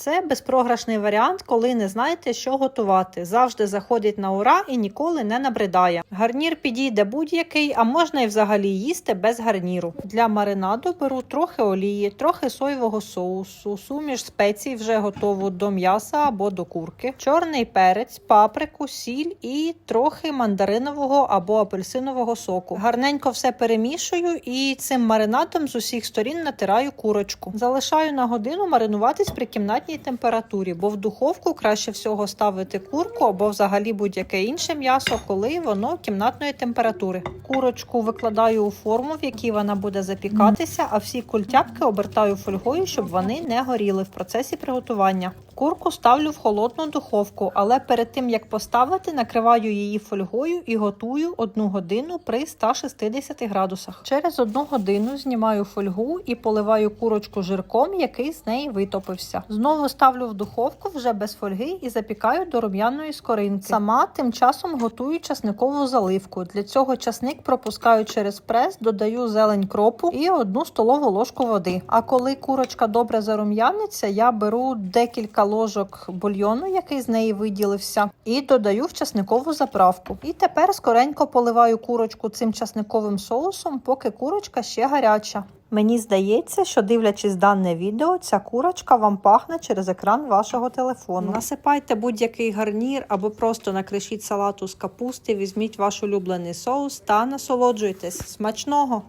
Це безпрограшний варіант, коли не знаєте, що готувати. Завжди заходить на ура і ніколи не набридає. Гарнір підійде будь-який, а можна і взагалі їсти без гарніру. Для маринаду беру трохи олії, трохи соєвого соусу, суміш спецій вже готову до м'яса або до курки, чорний перець, паприку, сіль і трохи мандаринового або апельсинового соку. Гарненько все перемішую і цим маринадом з усіх сторін натираю курочку. Залишаю на годину маринуватись при кімнатній температурі, бо в духовку краще всього ставити курку або взагалі будь-яке інше м'ясо, коли воно кімнатної температури. Курочку викладаю у форму, в якій вона буде запікатися, а всі культяпки обертаю фольгою, щоб вони не горіли в процесі приготування. Курку ставлю в холодну духовку, але перед тим як поставити, накриваю її фольгою і готую одну годину при 160 градусах. Через одну годину знімаю фольгу і поливаю курочку жирком, який з неї витопився. Знову ставлю в духовку вже без фольги і запікаю до рум'яної скоринки. Сама тим часом готую часникову заливку. Для цього часник пропускаю через прес, додаю зелень кропу і одну столову ложку води. А коли курочка добре зарум'яниться, я беру декілька ложок бульйону, який з неї виділився, і додаю в часникову заправку. І тепер скоренько поливаю курочку цим часниковим соусом, поки курочка ще гаряча. Мені здається, що дивлячись дане відео, ця курочка вам пахне через екран вашого телефону. Насипайте будь-який гарнір або просто накришіть салату з капусти, візьміть ваш улюблений соус та насолоджуйтесь. Смачного!